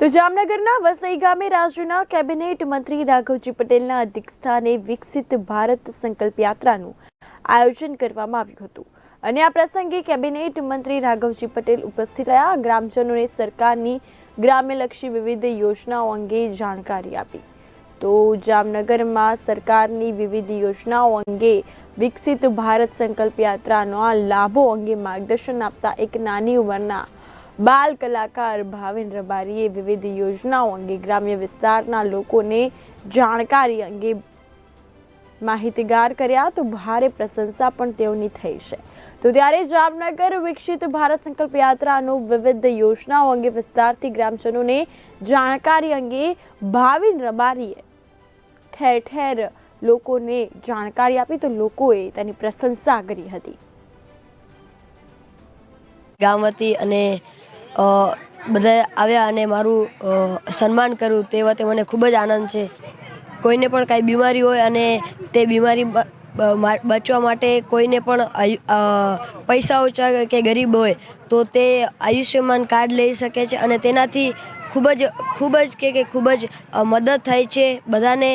તો જામનગરના વસઈ ગામે રાજ્યના કેબિનેટ મંત્રી રાઘવજી પટેલના અધ્યક્ષસ્થાને વિકસિત ભારત સંકલ્પ યાત્રાનું આયોજન કરવામાં આવ્યું હતું. અને આ પ્રસંગે કેબિનેટ મંત્રી રાઘવજી પટેલ ઉપસ્થિત રહ્યા. ગ્રામજનોને સરકારની ગ્રામ્યલક્ષી વિવિધ યોજનાઓ અંગે જાણકારી આપી. તો જામનગરમાં સરકારની વિવિધ યોજનાઓ અંગે વિકસિત ભારત સંકલ્પ યાત્રાના લાભો અંગે માર્ગદર્શન આપતા એક નાની ઉંમરના બાલ કલાકાર ભાવેન્દ્ર રબારીએ વિવિધ યોજનાઓ અંગે ગ્રામ્ય વિસ્તારના લોકોને જાણકારી અંગે માહિતીગાર કર્યા. તો ભારે પ્રશંસા પણ તેઓની થઈ છે. તો ત્યારે જામનગર વિકસિત ભારત સંકલ્પ યાત્રાનો વિવિધ યોજનાઓ અંગે વિસ્તારથી ગ્રામજનોને જાણકારી અંગે ભાવિન રબારીએ ઠેર ઠેર લોકોને જાણકારી આપી. તો લોકોએ તેની પ્રશંસા કરી હતી. ગામ અને બધા આવ્યા અને મારું સન્માન કર્યું તે વખતે મને ખૂબ જ આનંદ છે. કોઈને પણ કાંઈ બીમારી હોય અને તે બીમારી બચવા માટે કોઈને પણ પૈસા ઓછા કે ગરીબ હોય તો તે આયુષ્યમાન કાર્ડ લઈ શકે છે અને તેનાથી ખૂબ જ ખૂબ જ કે ખૂબ જ મદદ થાય છે બધાને.